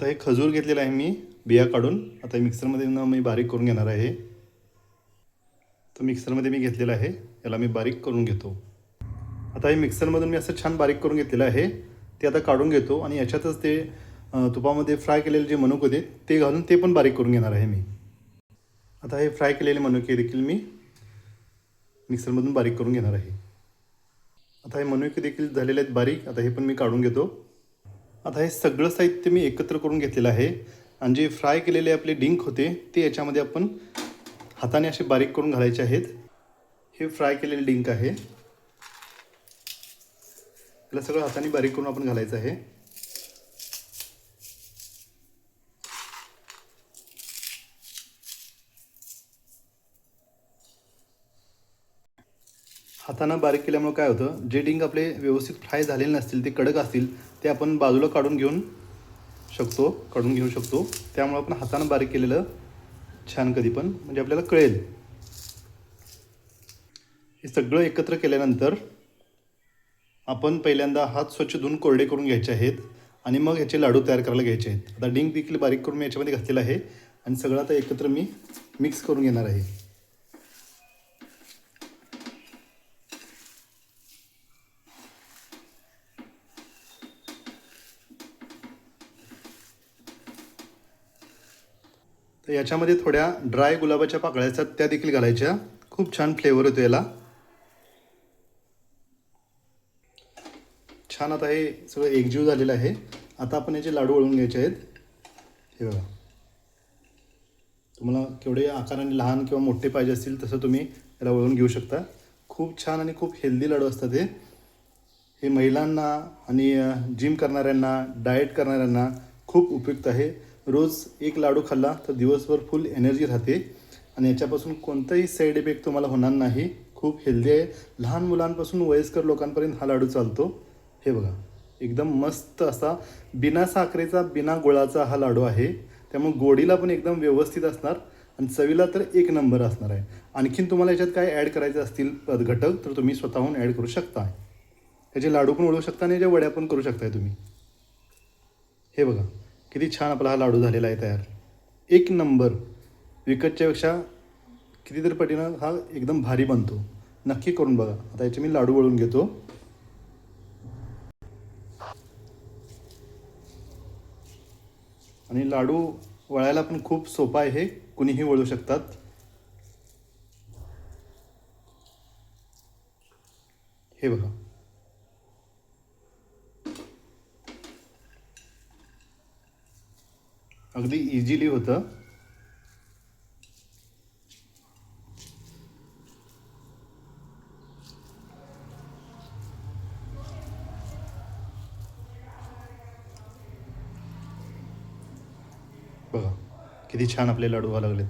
आता हे खजूर घेतलेलं आहे मी बिया काढून. आता हे मिक्सरमध्ये न मी बारीक करून घेणार आहे. तर मिक्सरमध्ये मी घेतलेलं आहे. याला मी बारीक करून घेतो. आता हे मिक्सरमधून मी असं छान बारीक करून घेतलेलं आहे. ते आता काढून घेतो आणि याच्यातच ते तुपामध्ये फ्राय केलेले जे मनुके होते ते घालून ते पण बारीक करून घेणार आहे मी. आता हे फ्राय केलेले मनुके देखील मी मिक्सरमधून बारीक करून घेणार आहे. आता हे मनुके देखील झालेले आहेत बारीक. आता हे पण मी काढून घेतो. आता हे सगळं साहित्य मी एकत्र करून घेतलेलं आहे. आणि जे फ्राय केलेले आपले डिंक होते ते याच्यामध्ये आपण हाताने असे बारीक करून घालायचे आहेत. हे फ्राय केलेले डिंक आहे. याला सगळं हाताने बारीक करून आपण घालायचं आहे. हातानं बारीक केल्यामुळे काय होतं जे डिंग आपले व्यवस्थित फ्राय झालेले नसतील ते कडक असतील ते आपण बाजूला काढून घेऊन शकतो काढून घेऊ शकतो. त्यामुळे आपण हातानं बारीक केलेलं छान कधी पण म्हणजे आपल्याला कळेल. हे सगळं एकत्र केल्यानंतर आपण पहिल्यांदा हात स्वच्छ धुवून कोरडे करून घ्यायचे आहेत आणि मग ह्याचे लाडू तयार करायला घ्यायचे आहेत. आता डिंक देखील बारीक करून मी याच्यामध्ये घातलेलं आहे आणि सगळं आता एकत्र मी मिक्स करून घेणार आहे. तर याच्यामध्ये थोड्या ड्राय गुलाबाच्या पाकळ्या असतात त्या देखील घालायच्या. खूप छान फ्लेवर येतो याला. छान आता हे सगळं एकजीव झालेलं आहे. आता आपण याचे लाडू वळून घ्यायचे आहेत. हे बघा. तुम्हाला केवढे आकाराने लहान किंवा मोठे पाहिजे असतील तसं तुम्ही याला वळून घेऊ शकता. खूप छान आणि खूप हेल्दी लाडू असतात हे. हे महिलांना आणि जिम करणाऱ्यांना डाएट करणाऱ्यांना खूप उपयुक्त आहे. रोज एक लाडू खाल्ला तर दिवसभर फुल एनर्जी राहते. आणि याच्यापासून कोणताही साईड इफेक्ट तुम्हाला होणार नाही. खूप हेल्दी आहे. लहान मुलांपासून वयस्कर लोकांपर्यंत हा लाडू चालतो. हे बघा एकदम मस्त असा बिना साखरेचा बिना गुळाचा हा लाडू आहे. त्यामुळे गोडीला पण एकदम व्यवस्थित असणार. आणि चवीला तर एक नंबर असणार आहे. आणखीन तुम्हाला याच्यात काय ॲड करायचे असतील घटक तर तुम्ही स्वतःहून ॲड करू शकता. त्याचे लाडू पण उडवू शकता आणि याच्या वड्या पण करू शकताय तुम्ही. हे बघा. किती छान आपला हा लाडू झालेला आहे तयार. एक नंबर. विकतच्यापेक्षा कितीतरी पटीनं हा एकदम भारी बनतो. नक्की करून बघा. आता याचे मी लाडू वळून घेतो. आणि लाडू वळायला पण खूप सोपा आहे कुणीही वळू शकतात. हे बघा. अगदी इझिली होतं. बघा किती छान आपले लाडू व्हायला लागलेत.